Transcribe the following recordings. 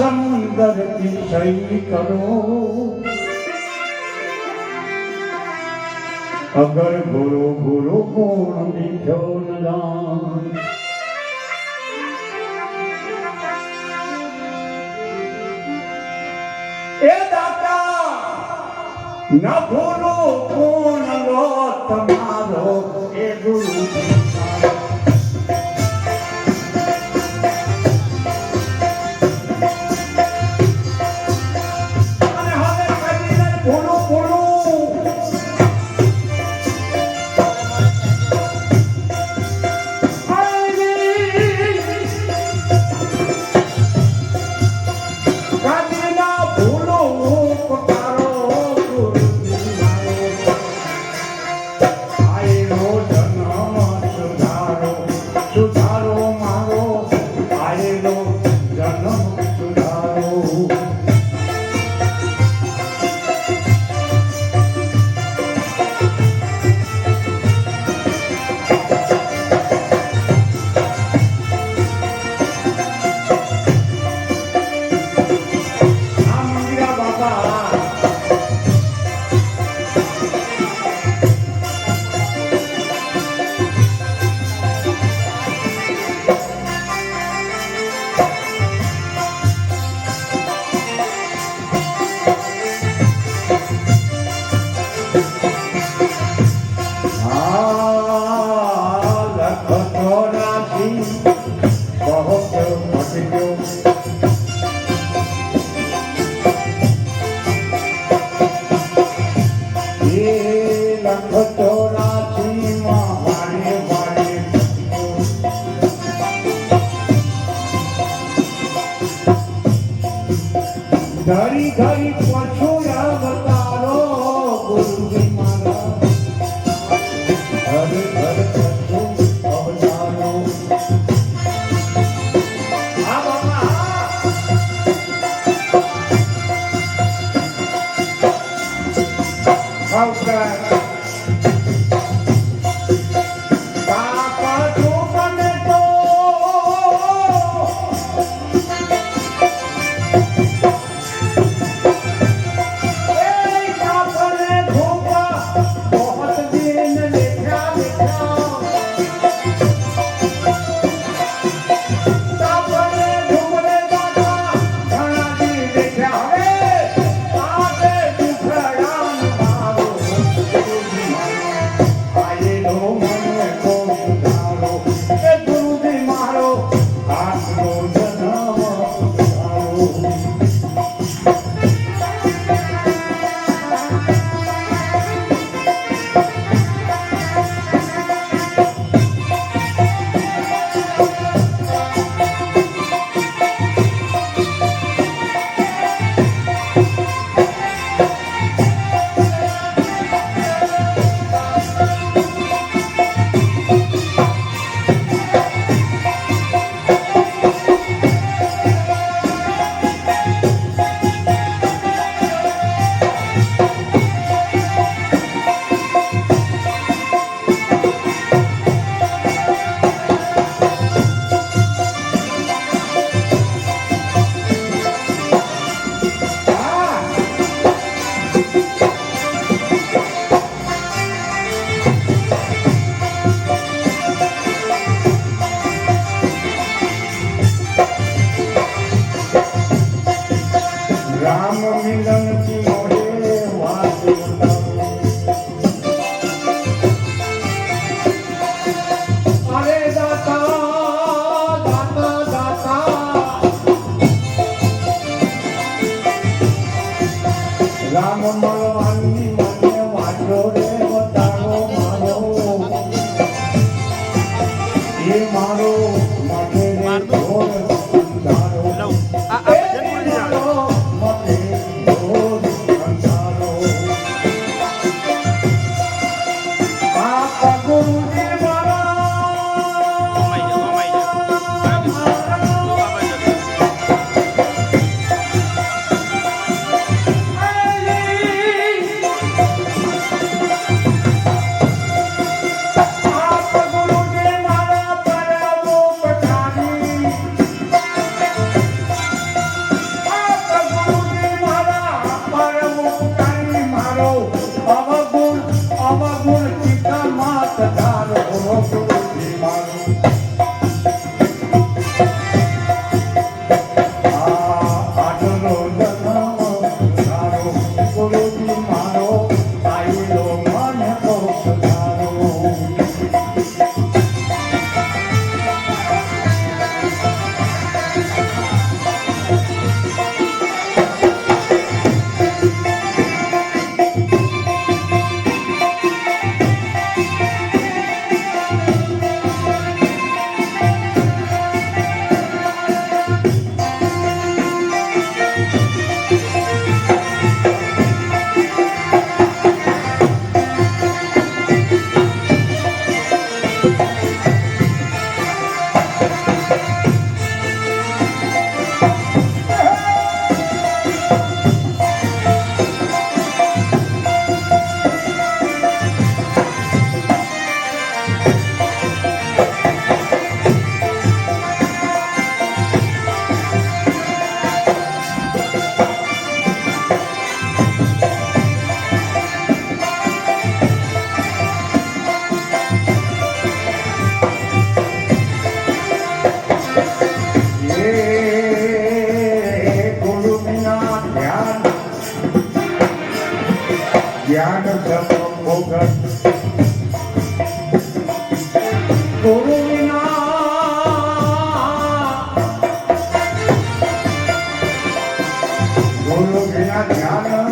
સમુદરથી શૈલી કરો અગર ગુરુ ગુરુ કોણ દીઠો ન એ દાતા ન ભૂલો કોણ લો તમારો એ ગુરુ Bangkok. Senhor. Solo que la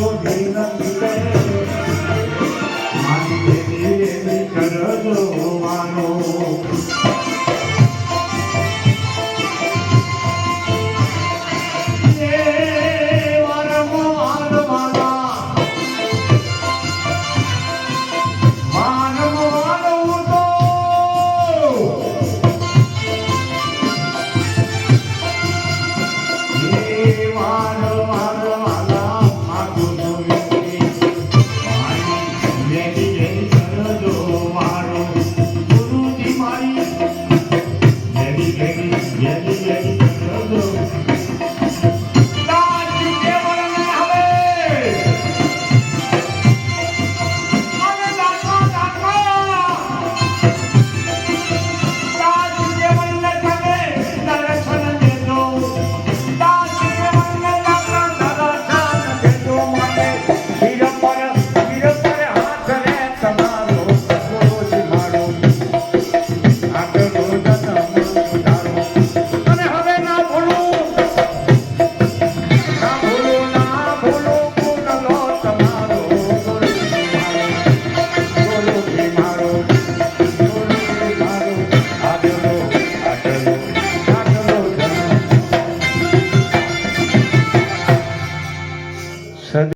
Señor